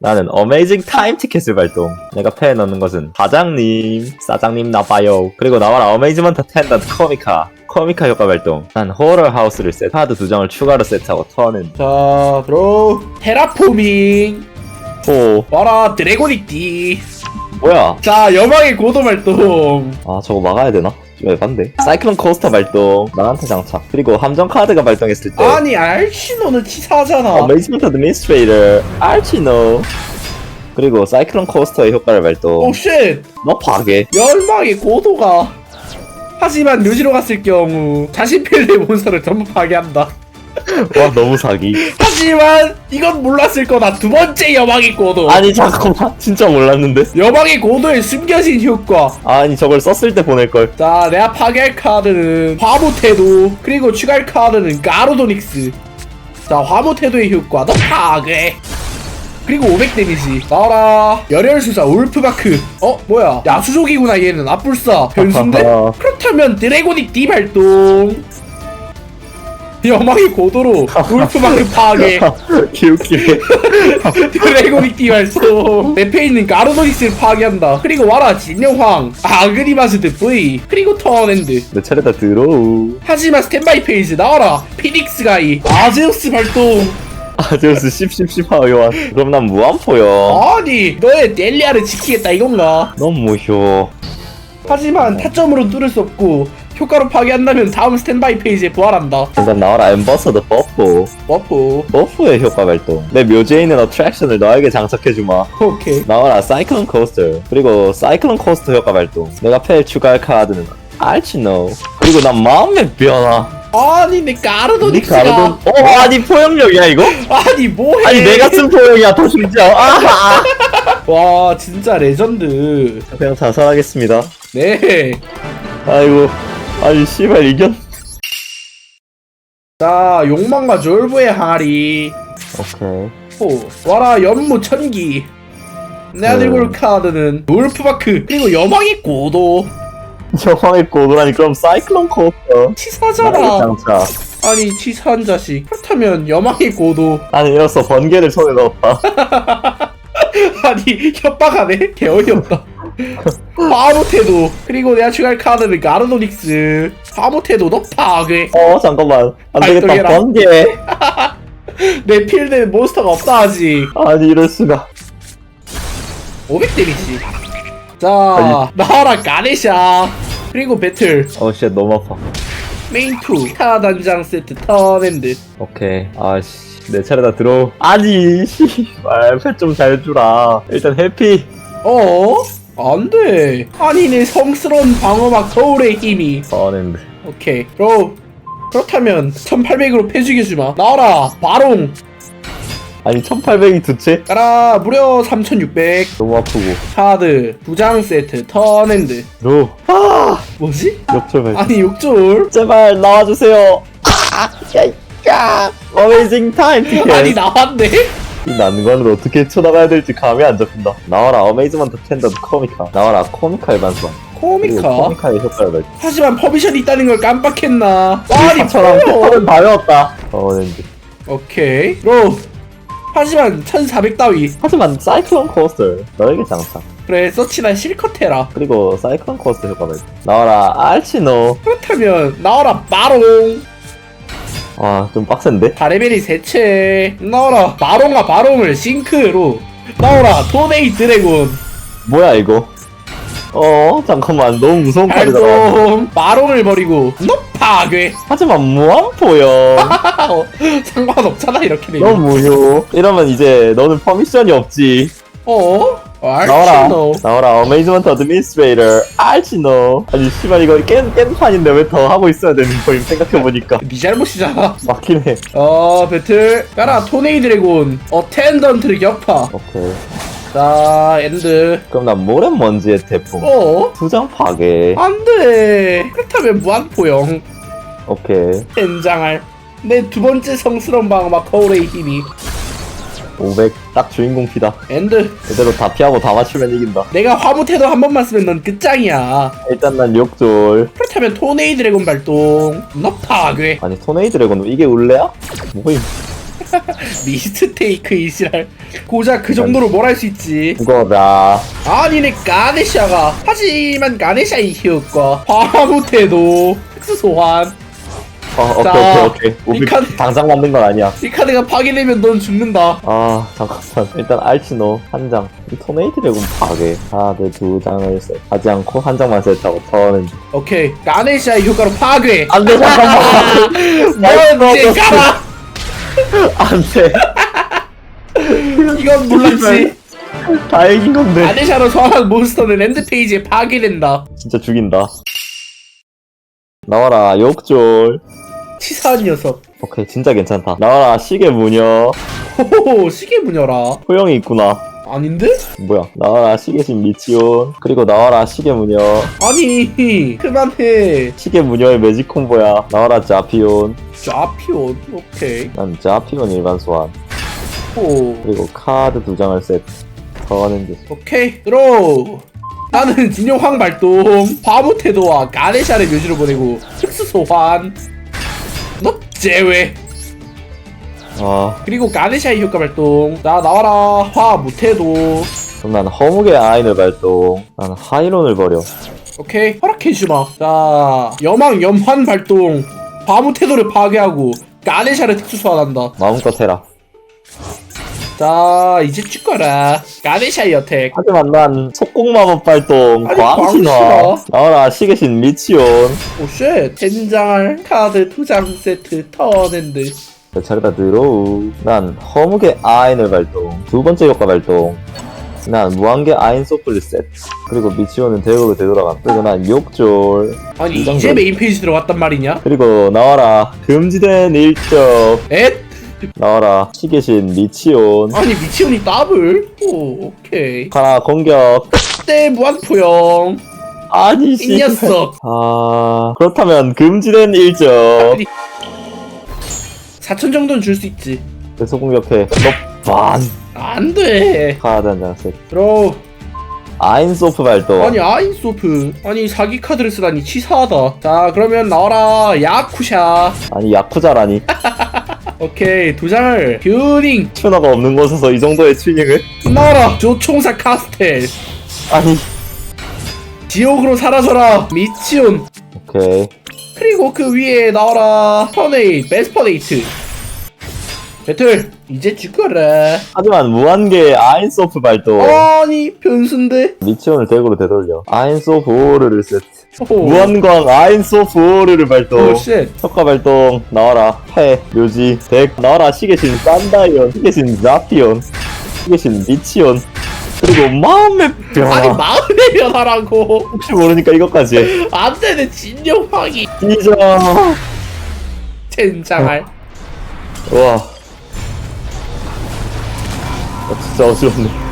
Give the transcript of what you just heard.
나는 어메이징 타임 티켓을 발동. 내가 패에 넣는 것은 사장님, 사장님 나빠요. 그리고 나와라 어메이즈먼트 텐던트 코미카. 코미카 효과 발동. 난 호러 하우스를 세트. 카드 두 장을 추가로 세트하고 턴은 자, 들어. 테라포밍. 오 와라, 드래곤이띠. 뭐야? 자, 여망의 고도 발동. 아 저거 막아야 되나? 좀 에반데. 사이클론 코스터 발동. 나한테 장착. 그리고 함정 카드가 발동했을 때. 아니, 알시노는 치사하잖아. 어메이징먼트 어드민스트레이터 알치노. 그리고 사이클론 코스터의 효과를 발동. 오, 쉣. 너 파괴. 열망의 고도가. 하지만 묘지로 갔을 경우 자신 필드의 몬스터를 전부 파괴한다. 와 너무 사기. 하지만 이건 몰랐을 거다. 두 번째 여망의 고도. 아니 잠깐만 진짜 몰랐는데. 여망의 고도의 숨겨진 효과. 아니 저걸 썼을 때 보낼 걸. 자, 내가 파괴할 카드는 화무 태도, 그리고 추가할 카드는 가로도닉스. 자, 화무 태도의 효과, 너 파괴. 그리고 500 데미지. 나와라. 열혈 수사, 울프바크. 어, 뭐야. 야수족이구나, 얘는. 앞불사. 변수인데? 그렇다면 드래고닉 D 발동. 여망의 고도로 울프바크 파괴. 기웃기네. 드래곤이 띠발소 맵에 있는 가르도닉스를 파괴한다 그리고 와라 진영황 아그리마스드 V 그리고 턴핸드 내 차례다 들어오. 하지만 스탠바이 페이지 나와라 피닉스 가이 아제우스 발동 아저스 씹씹씹하요. 그럼 난 무한포요. 아니 너의 델리아를 지키겠다 이건가 너무 효. 하지만 타점으로 뚫을 수 없고 효과로 파괴한다면 다음 스탠바이 페이지에 부활한다 일단 나와라 엠버서더 버프. 워프 버프의 효과 발동. 내 묘지에 있는 어트랙션을 너에게 장착해주마. 오케이 나와라 사이클론 코스터. 그리고 사이클론 코스터 효과 발동. 내가 패에 추가할 카드는 알치노. 그리고 난 마음의 변화. 아니 내 니 가르도닉스가 가르돈. 어 아니 포용력이야 이거? 아니 뭐해 아니 내가 쓴 포용이야 더 심지어. 아. 와 진짜 레전드 그냥 자살하겠습니다. 네 아이고. 아니 씨발 이겼. 자, 욕망과 졸부의 항아리. 오케이. 호, 와라, 연무 천기. 내가 네. 들고 올 카드는 울프바크, 그리고 여망의 고도. 여왕의 고도라니 그럼 사이클론 코스터. 치사잖아. 장차. 아니, 치사한 자식. 그렇다면 여망의 고도. 나는 이로써 번개를 손에 넣었다. 아니, 협박하네? 개어이없다. 파모테도. 그리고 내가 추가할 카드는 가르노닉스. 파모테도 너 파괴. 어 잠깐만. 안 되겠다. 발동해라. 번개. 내 필드에 몬스터가 없다, 아직. 아니 이럴 수가. 500 데미지. 자, 나와라, 가네샤. 그리고 배틀. 어씨 너무 아파. 메인 2카 단장 세트 턴앤드 오케이. 아씨 내 차례다 들어. 아니 씨발 패좀 잘 주라. 일단 해피. 어? 안 돼 아니 내 성스러운 방어막 서울의 힘이 턴앤드. 오케이 그럼 그렇다면 1800으로 패죽여주마 나와라 바롱 아니 1800이 두 채? 가라 무려 3600 너무 아프고. 카드 두장 세트 턴앤드 로. 아 뭐지? 역절 발. 아니 욕졸 제발 나와주세요. 아, 야, 야. 어메이징 타임 티켓. 아니 나왔네? 이 난관을 어떻게 쳐나가야 될지 감이 안 잡힌다. 나와라 어메이즈먼트 텐더드 코미카. 나와라 코미카의 반수한. 그리고 코미카 코미카의 효과를 발. 하지만 퍼미션이 있다는 걸 깜빡했나 아니 처럼 뭐야 패턴은 다 외웠다. 어는데. 오케이 로 하지만 1400 따위 하지만 사이클론 코스터 너에게 장착. 그래 서치나 실컷 해라 그리고 사이클론 코스터 효과를. 나와라 알치노. 그렇다면 나와라 바롱 아 좀 빡센데? 다레벨이 세체 나와라 바롱아 바롱을 싱크로 나와라 토네이 드래곤 뭐야 이거? 어 잠깐만 너무 무서운 카드다. 바롱을 버리고 너 파괴 하지만 무한포요. 어, 상관없잖아 이렇게 되면 너무 무효. 이러면 이제 너는 퍼미션이 없지. 어? 나와라. 알치노 나와라 어메이즈먼트 어드민스트레이터 알치노. 아니 씨발 이거 깬, 깬 판인데 왜 더 하고 있어야 되는 거임 생각해보니까 네 잘못이잖아 해. 어 배틀 가라 토네이 드래곤 어텐던트를 격파 오케이. 자 엔드 그럼 난 모래 먼지의 태풍. 어? 투장 파괴. 안돼 그렇다면 무한포영 오케이. 된장할 내두 번째 성스러운 방어막 거울의 힘이 500. 딱 주인공 피다. 엔드 이대로 다 피하고 다 맞추면 이긴다. 내가 화무태도 한 번만 쓰면 넌 끝장이야 일단 난 욕졸. 그렇다면 토네이 드래곤 발동 너 파괴 아니 토네이 드래곤 이게 울레야? 뭐임? 미스테이크 이시랄 고작 그 정도로 뭘 할 수 있지 그거다 아니네 가네샤가 하지만 가네샤의 효과 화무태도 특수 소환 어 오케이 자, 오케이 오케이. 우리 이 카드- 당장 만든 건 아니야. 이 카드가 파괴되면 넌 죽는다. 아 잠깐만. 일단 알치노 한장. 토네이트 레군 파괴. 카드 두 장을 세 하지 않고 한 장만 세트하고. 턴은 오케이. 가네샤의 효과로 파괴. 안 돼 잠깐만. 뭔지 까라. 안 돼. 이건 몰랐지? 다 이긴 건데. 가네샤로 소환한 몬스터는 랜드 페이지에 파괴된다. 진짜 죽인다. 나와라 욕졸 치사한 녀석. 오케이 진짜 괜찮다. 나와라 시계 무녀. 호호호 시계 무녀라. 소영이 있구나. 아닌데? 뭐야 나와라 시계신 미치온. 그리고 나와라 시계 무녀. 아니 그만해. 시계 무녀의 매직 콤보야. 나와라 자피온. 좌피온 오케이. 난 자피온 일반 소환. 오. 그리고 카드 두 장을 세트 턴은 오케이 드로우 나는 진용 황발동. 바보 태도와 가네샤를 묘지로 보내고 특수 소환. 너 제외. 아. 그리고 가네샤의 효과 발동. 자 나와라. 화 무태도. 그럼 난 허무의 아인을 발동. 난 하이론을 버려. 오케이. 허락해주마. 자 여망 염환 발동. 바무 태도를 파괴하고 가네샤를 특수 소환한다. 마음껏 해라 자 이제 찍거라. 가네샤의 여택. 하지만 난 속공마법 발동. 아니, 광신화. 광신화. 나와라 시계신 미치온. 오쉣. 텐장을 카드 두장 세트 턴핸드 내 차례다 드로우. 난 허무의 아인을 발동. 두 번째 효과 발동. 난 무한계 아인 소플리 세트. 그리고 미치온은 대역으로 되돌아감 그리고 난 욕졸 아니 이 정도. 이제 메인 페이지 들어갔단 말이냐? 그리고 나와라 금지된 일적 엣? 나와라. 시계신 미치온. 아니 미치온이 더블? 오 오케이. 하나 공격. 때 무한포영 아니 이씨 녀석. 아 그렇다면 금지된 아니. 4천 정도는 줄 수 있지. 계속 공격해. 너반. 안돼. 카드 한장 세트 들어. 아인 소프 발동. 아니 아인소프. 아니 사기 카드를 쓰다니 치사하다. 자 그러면 나와라. 야쿠샤. 아니 야쿠자라니 오케이 두 장을 튜닝. 튜너가 없는 곳에서 이 정도의 튜닝을? 나와라 조총사 카스텔. 아니. 지옥으로 사라져라 미치온. 오케이. 그리고 그 위에 나와라 퍼네이 베스퍼네이트 배틀 이제 죽어라. 하지만 무한계 아인 소프 발동 아니 변수인데? 미치온을 덱으로 되돌려. 아인 소프 오르를 세트. 오. 무한광 아인 소프 오르를 발동. 오쉣. 효과 발동 나와라. 패 묘지. 덱 나와라. 시계신 산다이온. 시계신 자피온. 시계신 미치온. 그리고 마음의 아니 변화 마음의 변화라고. 혹시 모르니까 이것까지 해. 안되네 진영황이. 뒤져 젠장할. 와 아, 진짜 어지럽네